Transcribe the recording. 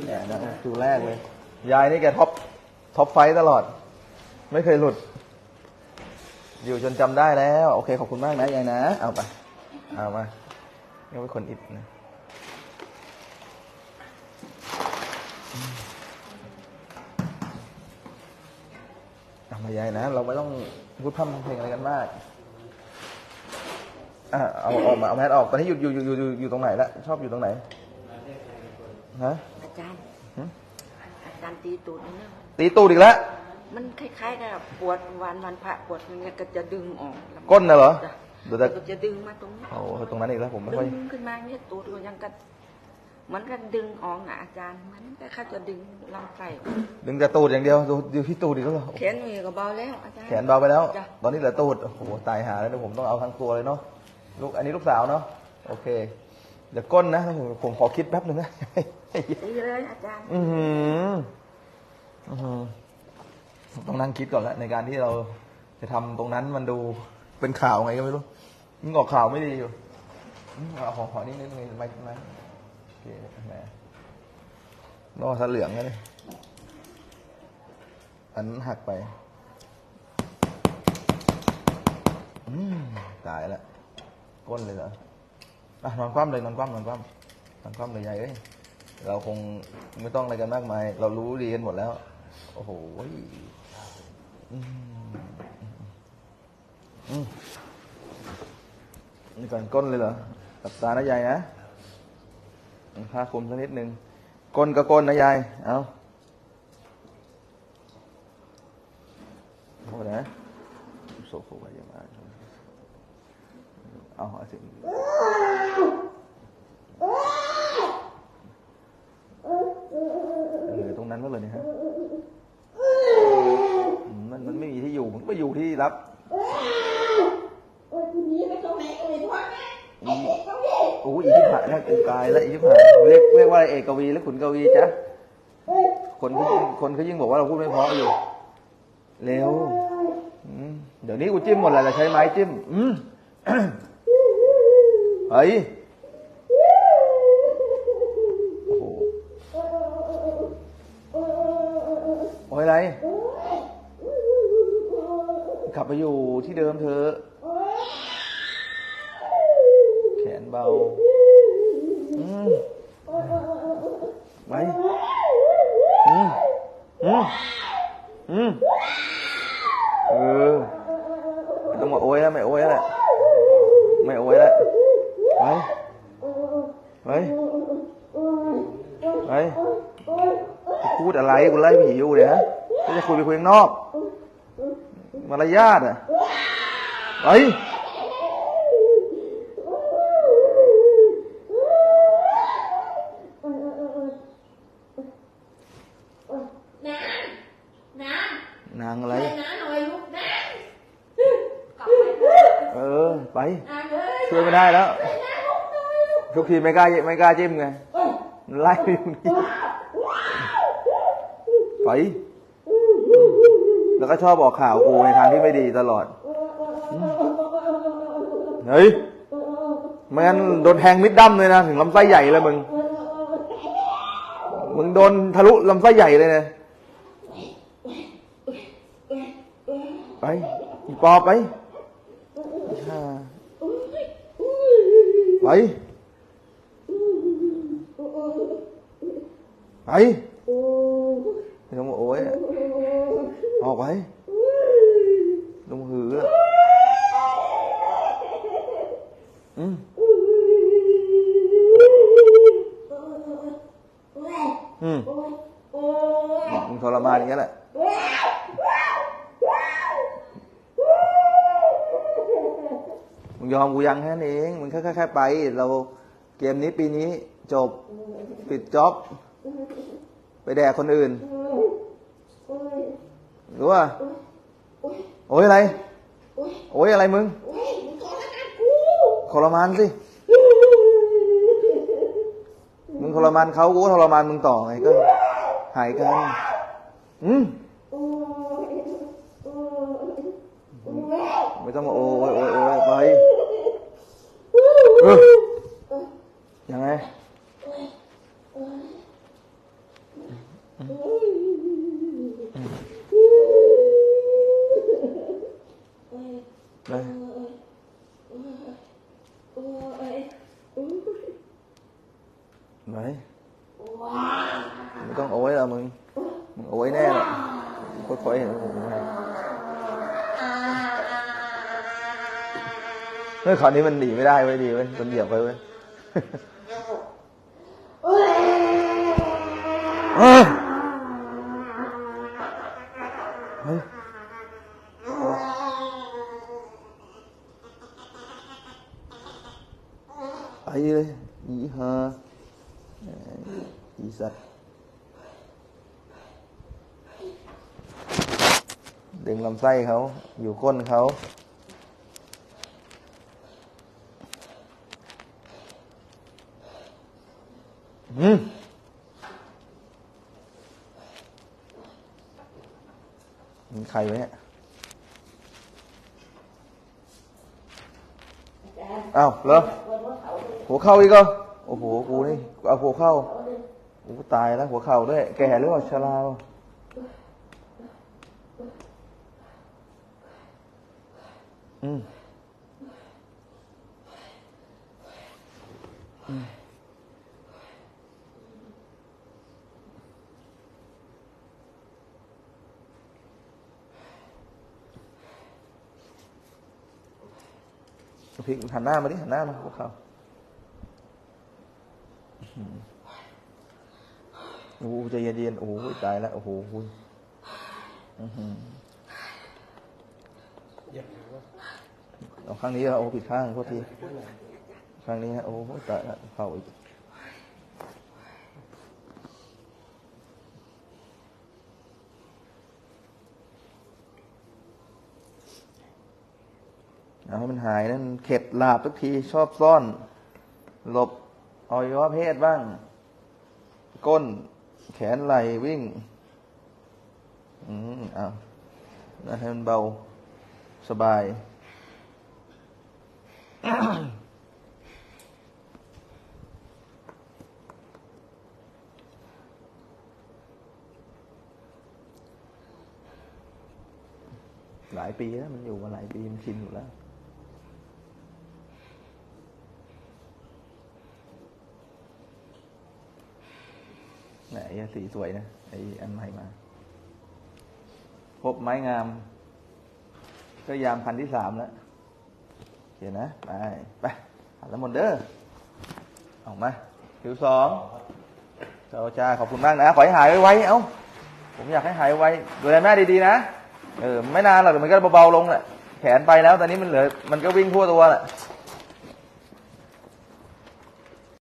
แหมนะดูแรกเลย ยายนี่แกท็อปท็อปไฟต์ตลอด ไม่เคยหลุด อยู่จนจำได้แล้ว โอเค ขอบคุณมากนะยายนะ เอาไป เอามานี่เป็นคนอิดนะเอามายายนะ เราไม่ต้องพูดพร่ำเพลงอะไรกันมากอะเอาออกมาเอาแมสออก ตอนนี้อยู่อยู่อยู่อยู่อยู่ตรงไหนละชอบอยู่ตรงไหนฮะ จารย์หึอาจารย์ตีตูดนี่นะตีตูดอีกแล้วมันคล้ายๆกับปวดวันวันพระปวดมันเนี่ยก็จะดึงออกแล้วก้นน่ะเหรอจ้ะเดี๋ยวจะก็จะดึงมาตรงนี้โอ้โหตรงนั้นอีกแล้วผมไม่ดึค่อยงขึ้นมาเนี่ยตูดก็ยังก็เหมันก็ดึงออกอะอาจารย์ มันก็เขาจะดึงลำไส้ออกดึงแต่ตูดอย่างเดียวดูดูที่ตูดอีกแล้วเหรอแขนมือก็เบาแล้วอาจารย์แขนเบาไปแล้วจ้ะตอนนี้เหลือตูดโอ้โหตายหาแล้วเดี๋ยวผมต้องเอาทั้งตัวเลยเนาะลูกอันนี้ลูกสาวเนาะโอเค เดี๋ยวก้นนะผมผมขอคิดแป๊บหนึ่งนะตีเลยอาจารย์ อือหืออื้อหือต้องนั่งคิดก่อนแล้วในการที่เราจะทำตรงนั้นมันดูเป็นข่าวไงก็ไม่รู้ยิ่งออกข่าวไม่ดีอยู่อืมเอาของขอนี่นิดนึงไม่ไม่โอเคแหมนอกสะเหลืองเลยอันนั้นหักไปอืมตายแล้วก้นเลยเหรอ อะนอนคว่ำเลยนอนคว่ำนอนคว่ำนอนคว่ำเลยยายเอ้ยเราคงไม่ต้องอะไรกันมากมาย เรารู้ดีกันหมดแล้ว โอ้โหนี่ก่อนก้นเลยเหรอตับตานะยายนะค่าคุมสักนิดนึงก้นก็ก้นนะยาย เอาโอ้นะโซฟูไปยังไง เอาเอาสิเหลือตรงนั้นก็เลยนี่ยฮะมันมันไม่มีที่อยู่มันไปอยู่ที่รับโอ้ยคุณนี้ไปตรงไหนเอ่ยพ่อแม่อืมเด็กเขาเด็กโอ้ยอีกที่ผ่านกายและอีกที่ผาเรียกเรียกว่าเอกวีหรือขุนกวีจ๊ะคนคนเขายิ่งบอกว่าเราพูดไม่เพราะอยู่เร็วเดี๋ยวนี้กูจิ้มหมดเลยเราใช้ไม้จิ้ม อืม เฮ้ยโอ้โหโอ้ยอะไร กลับไปอยู่ที่เดิมเถอแขนเบาอืมไปอืมอืมอืมเออไม่ต้องมาโอ้ยแล้วไม่โอ้ยแล้วไม่โอ้ยแล้ว ไปไปไปพูดอะไรกูไล่ผีอยู่เนี่ยฮะจะคุยไปคุยข้างนอก มารยาทอะไปน้ำน้นางอะไรไปน้ำหน่อยลูกน้ำกลับไปเออ ไปเอ้ยช่วยไม่ได้แล้ว ทุกทีไม่กล้าไม่กล้าจิ้มไงเอ้ยไล่ไปอยู่นี่ไปแล้วก็ชอบออกข่าวกูในทางที่ไม่ดีตลอดเฮ้ยไม่งั้นโดนแทงมิดดั้มเลยนะ ถึงลำไส้ใหญ่เลยมึง มึงโดนทะลุลำไส้ใหญ่เลยนะไปอีปอบไปอ่าไป ไปไม่ต้องมาโอ้ยอะออกไปลงหืออะอืมอืมมึงทรมานอย่างนี้ยแหละมึงยอมกูยังแค่นั้นเองมึงแค่แค่แค่ไป เราเกมนี้ปีนี้จบ ปิดจ็อบ ไปแดกคนอื่นรู้ป่ะโอ้ยอะไร โอ้ยอะไรมึงทรมานสิ มึงทรมานเขากูก็ทรมานมึงต่อไงก็ หายกัน อืมไม่ต้องมาโอ้ยโอ้ยโอ้ยไปเออยังไง ไปโอ้ยโอ้ยไหนไม่ต้องโอ้ยแล้วมึงมึงโอ้ยแน่ลยค่อยๆเห็นผมให้เฮ้ยคราวนี้มันหนีไม่ได้เว้ดีเว้ยมันเหยียบไปเว้ย โอ้ย เฮ้ยเฮ้ยไป เลยอีฮาเอ้ยอีสัตว์ดึงลำไส้เขา อยู่ก้นเขาอืมมีใครไว้เนี่ยอ้าวเหรอ หัวเข่าอีกเหรอโอ้โหกูนี่กูเอาหัวเข่าโอ้ตายแล้วหัวเข่าด้วย แก่หรือเปล่าชราเปล่าอืมอืมพลิกหันหน้ามาดิหันหน้ามาหัวเข่า โอ้โหใจเย็นๆโอ้โหตายแล้วโอ้โหอือหือเอาข้างนี้เรอโอ้ผิดข้างโทษทีข้างนี้ฮะโอ้โหตายแล้วเข่าอีกเอาให้มันหายนั่นเข็ดหลาบทุกทีชอบซ่อน หลบ อวัยวะเพศบ้าง ก้น แขนไหล่วิ่ง อืมเอาแล้วให้มันเบาสบาย หลายปีแล้ว มันอยู่มาหลายปี มันชินอยู่แล้ว ไหนอะสีสวยนะไออันใหม่มา พบไม้งาม ก็ยามพันที่สามแล้วเขียนนะ ไป ไปหันแล้วหมดเด้อออกมาคิวสองเจ้าจ้าขอบคุณมากนะ ขอให้หายไวๆเอ้า ผมอยากให้หายไวดูแลแม่ดีๆนะ เออ ไม่นานหรอกมันก็เบาๆลงแหละ แขนไปแล้ว ตอนนี้มันเหลือ มันก็วิ่งทั่วตัวแหละ